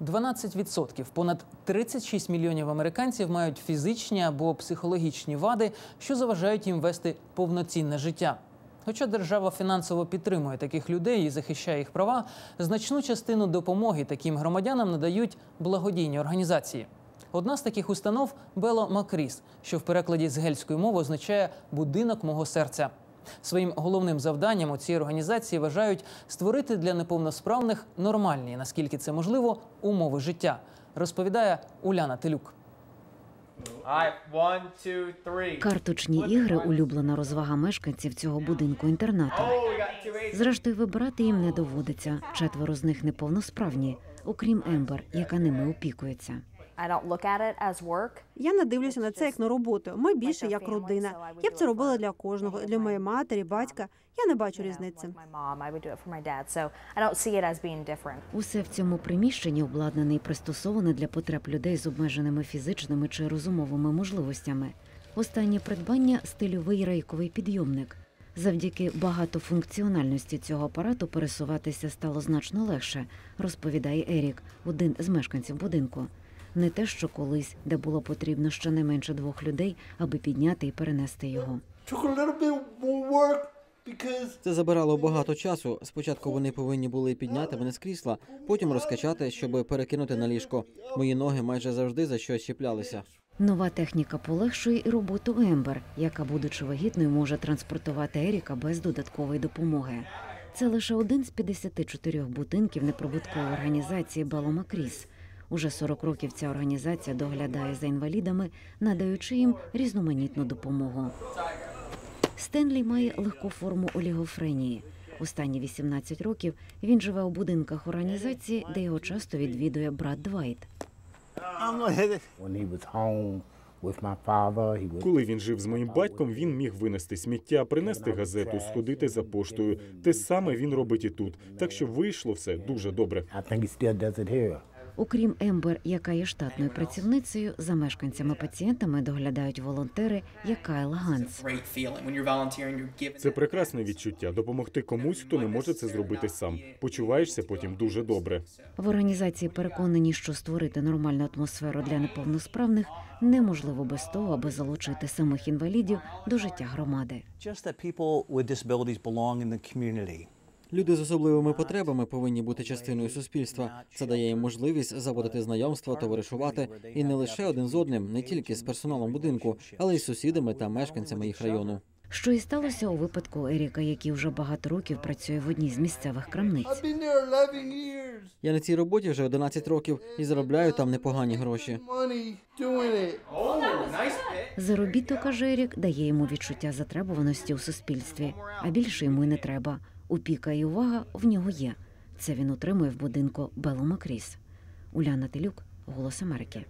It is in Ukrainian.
12% понад 36 мільйонів американців мають фізичні або психологічні вади, що заважають їм вести повноцінне життя. Хоча держава фінансово підтримує таких людей і захищає їх права, значну частину допомоги таким громадянам надають благодійні організації. Одна з таких установ Бело Макріс, що в перекладі з гельської мови означає будинок мого серця. Своїм головним завданням у цій організації вважають створити для неповносправних нормальні, наскільки це можливо, умови життя, розповідає Уляна Телюк. Карточні ігри улюблена розвага мешканців цього будинку інтернату. Oh. Зрештою, вибирати їм не доводиться. Четверо з них неповносправні, окрім Ембер, яка ними опікується. I don't look at it as work. Я не дивлюся на це як на роботу. Ми більше як родина. Я б це робила для кожного, для моєї матері, батька. Я не бачу різниці. Усе в цьому приміщенні обладнане і пристосоване для потреб людей з обмеженими фізичними чи розумовими можливостями. Останнє придбання стильовий рейковий підйомник. Завдяки багатофункціональності цього апарату пересуватися стало значно легше, розповідає Ерік, один з мешканців будинку. Не те, що колись, де було потрібно щонайменше двох людей, аби підняти і перенести його. Це забирало багато часу. Спочатку вони повинні були підняти мене з крісла, потім розкачати, щоб перекинути на ліжко. Мої ноги майже завжди за щось чіплялися. Нова техніка полегшує і роботу Ембер, яка, будучи вагітною, може транспортувати Еріка без додаткової допомоги. Це лише один з 54 будинків неприбуткової організації Белома Кріс. Уже 40 років ця організація доглядає за інвалідами, надаючи їм різноманітну допомогу. Стенлі має легку форму олігофренії. Останні 18 років він живе у будинках організації, де його часто відвідує брат Двайт. Коли він жив з моїм батьком, він міг винести сміття, принести газету, сходити за поштою. Те саме він робить і тут. Так що вийшло все дуже добре. Окрім Ембер, яка є штатною працівницею, за мешканцями-пацієнтами доглядають волонтери, як Кайл Ганс. Це прекрасне відчуття допомогти комусь, хто не може це зробити сам. Почуваєшся потім дуже добре. В організації переконані, що створити нормальну атмосферу для неповносправних неможливо без того, аби залучити самих інвалідів до життя громади. Люди з особливими потребами повинні бути частиною суспільства. Це дає їм можливість заводити знайомства, товаришувати і не лише один з одним, не тільки з персоналом будинку, але й з сусідами та мешканцями їх району. Що і сталося у випадку Еріка, який вже багато років працює в одній з місцевих крамниць. I've been there 11 years. Я на цій роботі вже 11 років і заробляю там непогані гроші. Oh. Заробіток, каже Ерік, дає йому відчуття затребуваності у суспільстві, а більше йому й не треба. Опіка і увага в нього є. Це він отримує в будинку Белома Кріс. Уляна Телюк, Голос Америки.